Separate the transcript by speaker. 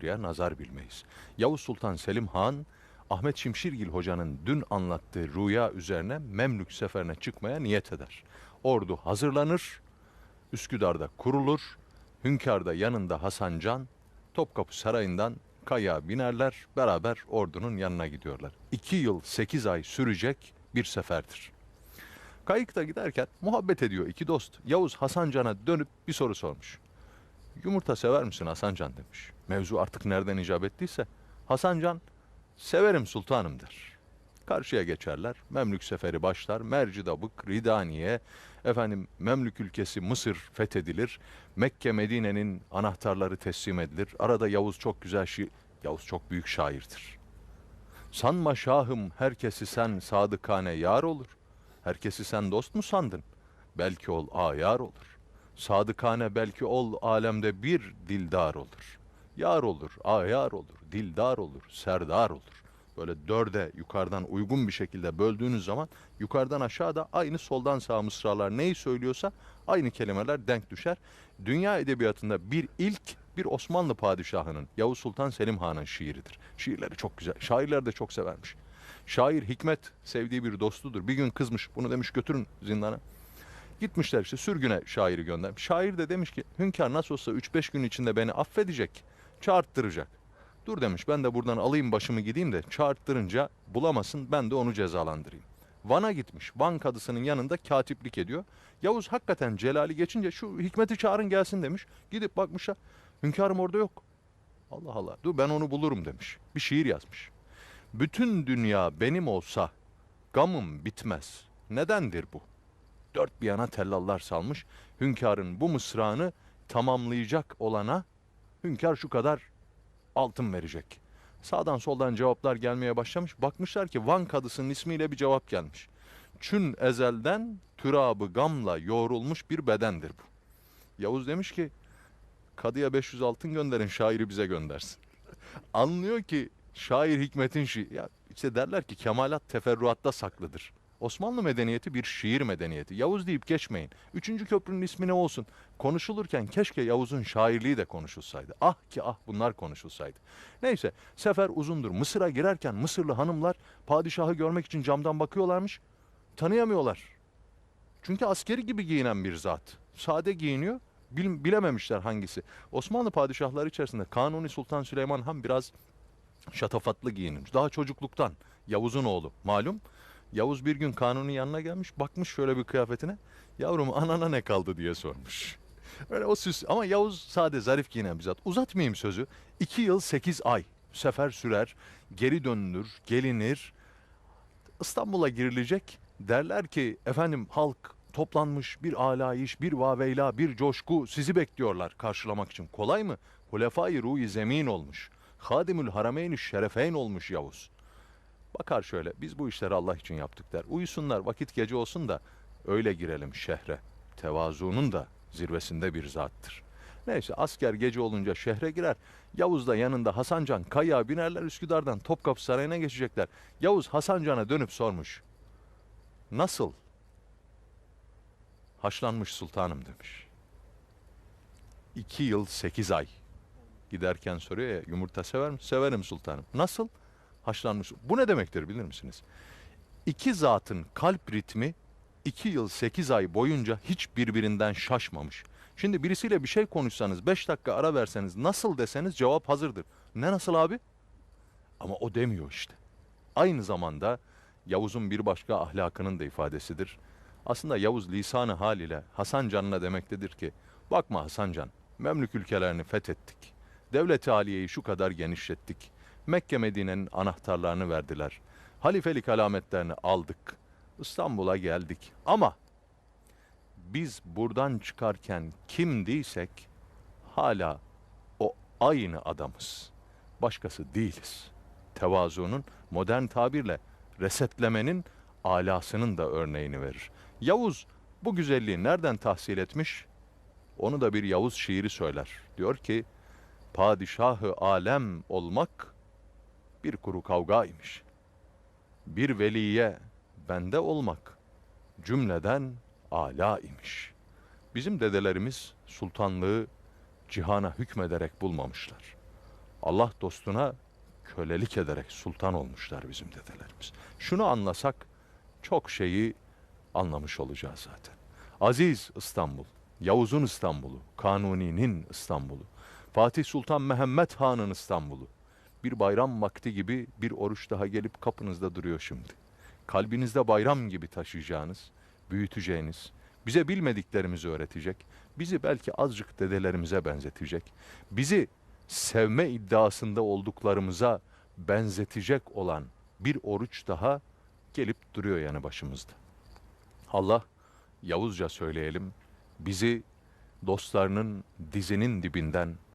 Speaker 1: diye nazar bilmeyiz. Yavuz Sultan Selim Han, Ahmet Şimşirgil Hoca'nın dün anlattığı rüya üzerine Memlük seferine çıkmaya niyet eder. Ordu hazırlanır, Üsküdar'da kurulur, Hünkâr'da yanında Hasan Can, Topkapı Sarayı'ndan kaya binerler, beraber ordunun yanına gidiyorlar. İki yıl sekiz ay sürecek bir seferdir. Kayıkta giderken muhabbet ediyor iki dost. Yavuz Hasan Can'a dönüp bir soru sormuş. Yumurta sever misin Hasan Can demiş. Mevzu artık nereden icap ettiyse. Hasan Can severim sultanım der. Karşıya geçerler. Memlük seferi başlar. Mercidabık, Ridaniye, efendim Memlük ülkesi Mısır fethedilir. Mekke Medine'nin anahtarları teslim edilir. Arada Yavuz çok güzel şiir. Yavuz çok büyük şairdir. Sanma şahım herkesi sen sadıkane yar olur. Herkesi sen dost mu sandın? Belki ol ayar olur. Sadıkane belki ol alemde bir dildar olur. Yar olur, ayar olur, dildar olur, serdar olur. Böyle dörde yukarıdan uygun bir şekilde böldüğünüz zaman yukarıdan aşağıda aynı soldan sağa mısralar neyi söylüyorsa aynı kelimeler denk düşer. Dünya edebiyatında bir ilk bir Osmanlı padişahının Yavuz Sultan Selim Han'ın şiiridir. Şiirleri çok güzel. Şairler de çok severmiş. Şair Hikmet sevdiği bir dostudur. Bir gün kızmış bunu demiş götürün zindana. Gitmişler işte sürgüne şairi göndermiş. Şair de demiş ki hünkâr nasıl olsa 3-5 gün içinde beni affedecek, çağırttıracak. Dur demiş ben de buradan alayım başımı gideyim de çağırttırınca bulamasın ben de onu cezalandırayım. Van'a gitmiş. Van kadısının yanında katiplik ediyor. Yavuz hakikaten Celali geçince şu Hikmet'i çağırın gelsin demiş. Gidip bakmışlar. Hünkârım orada yok. Allah Allah. Dur ben onu bulurum demiş. Bir şiir yazmış. Bütün dünya benim olsa gamım bitmez. Nedendir bu? Dört bir yana tellallar salmış. Hünkârın bu mısrağını tamamlayacak olana hünkâr şu kadar altın verecek. Sağdan soldan cevaplar gelmeye başlamış. Bakmışlar ki Van kadısının ismiyle bir cevap gelmiş. Çün ezelden türabı gamla yoğrulmuş bir bedendir bu. Yavuz demiş ki kadıya 500 altın gönderin şairi bize göndersin. Anlıyor ki şair hikmetin şi ya işte derler ki kemalat teferruatta saklıdır. Osmanlı medeniyeti bir şiir medeniyeti. Yavuz deyip geçmeyin. Üçüncü köprünün ismi ne olsun? Konuşulurken keşke Yavuz'un şairliği de konuşulsaydı. Ah ki ah bunlar konuşulsaydı. Neyse sefer uzundur. Mısır'a girerken Mısırlı hanımlar padişahı görmek için camdan bakıyorlarmış. Tanıyamıyorlar. Çünkü askeri gibi giyinen bir zat. Sade giyiniyor. Bil- bilememişler hangisi. Osmanlı padişahları içerisinde Kanuni Sultan Süleyman Han biraz şatafatlı giyinmiş. Daha çocukluktan. Yavuz'un oğlu malum. Yavuz bir gün Kanuni yanına gelmiş bakmış şöyle bir kıyafetine. Yavrum anana ne kaldı diye sormuş. Öyle o süs ama Yavuz sade zarif giyinen bir zat. Uzatmayayım sözü. İki yıl sekiz ay sefer sürer. Geri dönülür, gelinir. İstanbul'a girilecek. Derler ki efendim halk toplanmış bir alayış, bir vaveyla, bir coşku sizi bekliyorlar karşılamak için. Kolay mı? Hulefai ruhi zemin olmuş. Hadimül Harameyn-i Şerefeyn olmuş Yavuz. Bakar şöyle biz bu işleri Allah için yaptık der. Uyusunlar vakit gece olsun da öyle girelim şehre. Tevazunun da zirvesinde bir zattır. Neyse asker gece olunca şehre girer. Yavuz da yanında Hasancan kaya binerler Üsküdar'dan Topkapı Sarayı'na geçecekler. Yavuz Hasancan'a dönüp sormuş. Nasıl? Haşlanmış sultanım demiş. İki yıl sekiz ay. Giderken soruyor ya yumurta sever mi? Severim sultanım. Nasıl? Haşlanmış. Bu ne demektir bilir misiniz? İki zatın kalp ritmi iki yıl sekiz ay boyunca hiç birbirinden şaşmamış. Şimdi birisiyle bir şey konuşsanız beş dakika ara verseniz nasıl deseniz cevap hazırdır. Ne nasıl abi? Ama o demiyor işte. Aynı zamanda Yavuz'un bir başka ahlakının da ifadesidir. Aslında Yavuz lisanı haliyle Hasan Can'ına demektedir ki bakma Hasan Can Memlük ülkelerini fethettik. Devlet-i Aliye'yi şu kadar genişlettik. Mekke Medine'nin anahtarlarını verdiler. Halifelik alametlerini aldık. İstanbul'a geldik. Ama biz buradan çıkarken kimdiysek hala o aynı adamız. Başkası değiliz. Tevazunun modern tabirle resetlemenin alasının da örneğini verir. Yavuz bu güzelliği nereden tahsil etmiş? Onu da bir Yavuz şiiri söyler. Diyor ki, padişahı alem olmak bir kuru kavgaymış. Bir veliye bende olmak cümleden ala imiş. Bizim dedelerimiz sultanlığı cihana hükmederek bulmamışlar. Allah dostuna kölelik ederek sultan olmuşlar bizim dedelerimiz. Şunu anlasak çok şeyi anlamış olacağız zaten. Aziz İstanbul, Yavuz'un İstanbul'u, Kanuni'nin İstanbul'u, Fatih Sultan Mehmet Han'ın İstanbul'u. Bir bayram vakti gibi bir oruç daha gelip kapınızda duruyor şimdi. Kalbinizde bayram gibi taşıyacağınız, büyüteceğiniz, bize bilmediklerimizi öğretecek, bizi belki azıcık dedelerimize benzetecek, bizi sevme iddiasında olduklarımıza benzetecek olan bir oruç daha gelip duruyor yanı başımızda. Allah Yavuzca söyleyelim bizi dostlarının dizinin dibinden